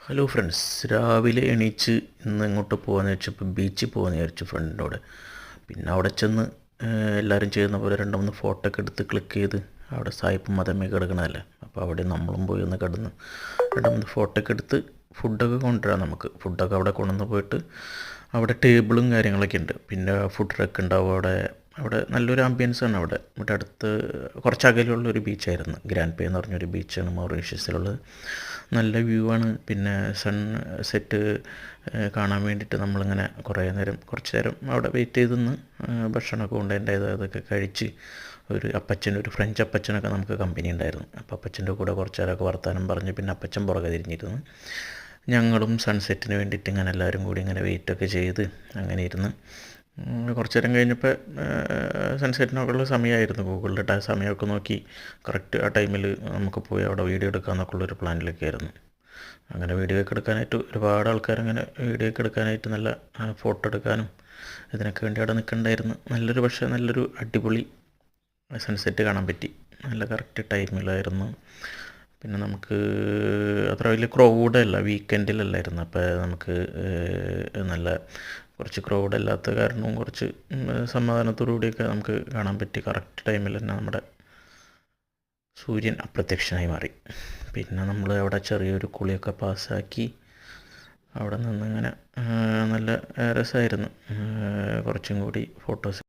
Hello friends രാവിലെ എണീച്ച് ഇന്ന് എങ്ങോട്ട് പോകാമെന്ന് വെച്ചപ്പോൾ ബീച്ചിൽ പോകാമെന്ന് വിചാരിച്ചു ഫ്രണ്ടിനോട് പിന്നെ അവിടെ ചെന്ന് എല്ലാവരും ചെയ്യുന്ന പോലെ രണ്ട് മൂന്ന് ഫോട്ടോ ഒക്കെ എടുത്ത് ക്ലിക്ക് ചെയ്ത് അവിടെ സായിപ്പും മതമേ കിടക്കണതല്ലേ? അപ്പോൾ അവിടെ നമ്മളും പോയി ഒന്ന് കിടന്ന് രണ്ട് മൂന്ന് ഫോട്ടോ ഒക്കെ എടുത്ത് ഫുഡൊക്കെ കൊണ്ടുവരാം നമുക്ക്. ഫുഡൊക്കെ അവിടെ കൊണ്ടുവന്ന് പോയിട്ട് അവിടെ ടേബിളും കാര്യങ്ങളൊക്കെ ഉണ്ട്. പിന്നെ ഫുഡ് ട്രക്ക് ഉണ്ടാവും അവിടെ അവിടെ നല്ലൊരു ആംബിയൻസ് ആണ് അവിടെ. ഇവിടെ അടുത്ത് കുറച്ച് അകലെയുള്ള ഒരു ബീച്ചായിരുന്നു ഗ്രാൻഡ് പേ എന്ന് പറഞ്ഞൊരു ബീച്ചാണ് മൗറീഷ്യസിലുള്ളത്. നല്ല വ്യൂ ആണ്. പിന്നെ സൺ സെറ്റ് കാണാൻ വേണ്ടിയിട്ട് നമ്മളിങ്ങനെ കുറേ നേരം കുറച്ച് നേരം അവിടെ വെയിറ്റ് ചെയ്ത് നിന്ന് ഭക്ഷണമൊക്കെ കൊണ്ടുണ്ടായത് അതൊക്കെ കഴിച്ച് ഒരു അപ്പച്ചൻ ഒരു ഫ്രഞ്ച് അപ്പച്ചനൊക്കെ നമുക്ക് കമ്പനി ഉണ്ടായിരുന്നു. അപ്പോൾ അപ്പച്ചന്റെ കൂടെ കുറച്ച് നേരമൊക്കെ വർത്താനം പറഞ്ഞ് പിന്നെ അപ്പച്ചൻ പുറകെ തിരിഞ്ഞിരുന്നു. ഞങ്ങളും സൺസെറ്റിന് വേണ്ടിയിട്ട് ഇങ്ങനെ എല്ലാവരും കൂടി ഇങ്ങനെ വെയിറ്റൊക്കെ ചെയ്ത് അങ്ങനെ ഇരുന്ന് കുറച്ച് നേരം കഴിഞ്ഞപ്പോൾ സൺസെറ്റിനൊക്കെയുള്ള സമയമായിരുന്നു ഗൂഗിളിൽ ആ സമയമൊക്കെ നോക്കി. കറക്റ്റ് ആ ടൈമിൽ നമുക്ക് പോയി അവിടെ വീഡിയോ എടുക്കാമെന്നൊക്കെ ഉള്ളൊരു പ്ലാനിലൊക്കെ ആയിരുന്നു. അങ്ങനെ വീഡിയോ ഒക്കെ എടുക്കാനായിട്ട് ഒരുപാട് ആൾക്കാർ അങ്ങനെ വീഡിയോ ഒക്കെ എടുക്കാനായിട്ട് നല്ല ഫോട്ടോ എടുക്കാനും ഇതിനൊക്കെ വേണ്ടി അവിടെ നിൽക്കണ്ടായിരുന്നു നല്ലൊരു പക്ഷേ നല്ലൊരു അടിപൊളി സൺസെറ്റ് കാണാൻ പറ്റി. നല്ല കറക്റ്റ് ടൈമിലായിരുന്നു പിന്നെ നമുക്ക് അത്ര വലിയ ക്രൗഡല്ല വീക്കെൻഡിലല്ലായിരുന്നു അപ്പോൾ നമുക്ക് നല്ല കുറച്ച് ക്രൗഡ് അല്ലാത്ത കാരണവും കുറച്ച് സമാധാനത്തോടു കൂടിയൊക്കെ നമുക്ക് കാണാൻ പറ്റി. കറക്റ്റ് ടൈമിൽ തന്നെ നമ്മുടെ സൂര്യൻ അപ്രത്യക്ഷനായി മാറി. പിന്നെ നമ്മൾ അവിടെ ചെറിയൊരു കുളിയൊക്കെ പാസ്സാക്കി അവിടെ നിന്നിങ്ങനെ നല്ല രസമായിരുന്നു. കുറച്ചും കൂടി ഫോട്ടോസ്